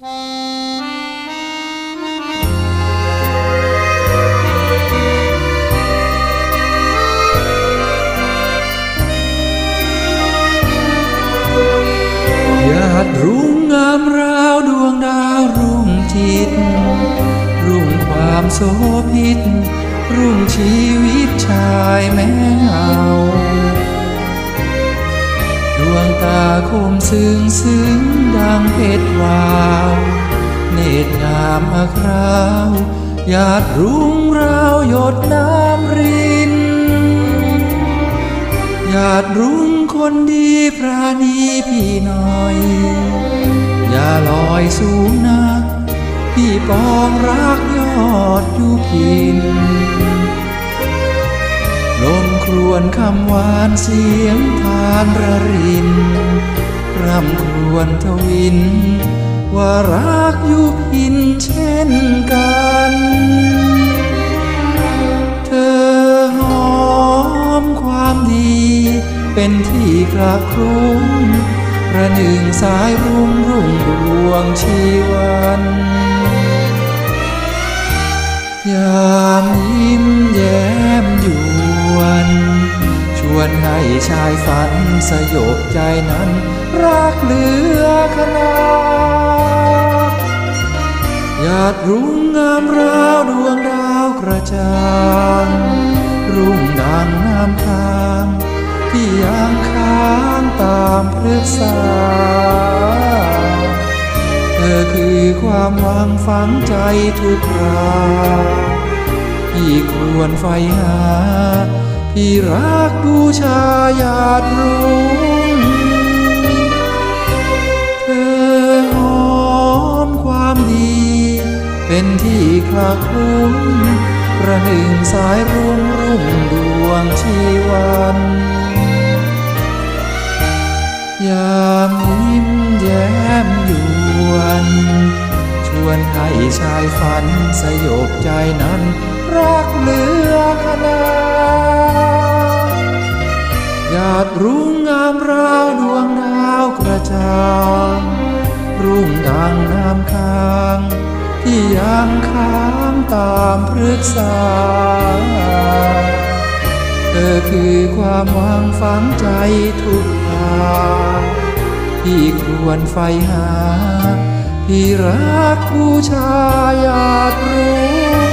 หยาดรุ่งงามราวดวงดาวรุ่งจิตรุ่งความโสภิตรุ่งชีวิตชายแม่เงาดวงตาคมซึ้งซึ้ง ดังเพชรวาวเนตรงามอคราวหยาดรุ่งราวหยดน้ำรินหยาดรุ่งคนดีพระนีพี่น่อย อย่าลอยสูงนักพี่ปองรักยอดอยู่พินลมครวนคำหวานเสียงทานระรินร่ำคร วนทวิน ว่ารักอยู่พินเช่นกัน เธอหอมความดี เป็นที่กระครุ้มประหนึ่งสายรุ่งรุ่งดวงชีวันยามยิ้มแย้มหยวน ชวนให้ชายฝัน สยบใจนั้น รักเหลือขนาดหยาดรุ่งงามราวดวงดาวกระจ่างรุ่งดังน้ำค้างที่ยังค้างตามพฤกษาเธอคือความหวังฝังใจทุกคราพี่ควรไฟหา พี่รักบูชาญาติรุ่งเธอหอมความดี เป็นที่คลาคุ้มประหนึ่งสายรุ่งรุ่งดวงชีวันยามยิ้มแย้มหยวนชวนให้ชายฝันสยบใจนั้น รักเลื รุ่งงามราวดวงดาวกระจ่างรุ่งดังน้ำค้าง ที่ยังค้างตามพฤกษา เธอคือความหวังฝังใจทุกทางพี่ควรไฟหาพี่รักบูชาญาติรุ่ง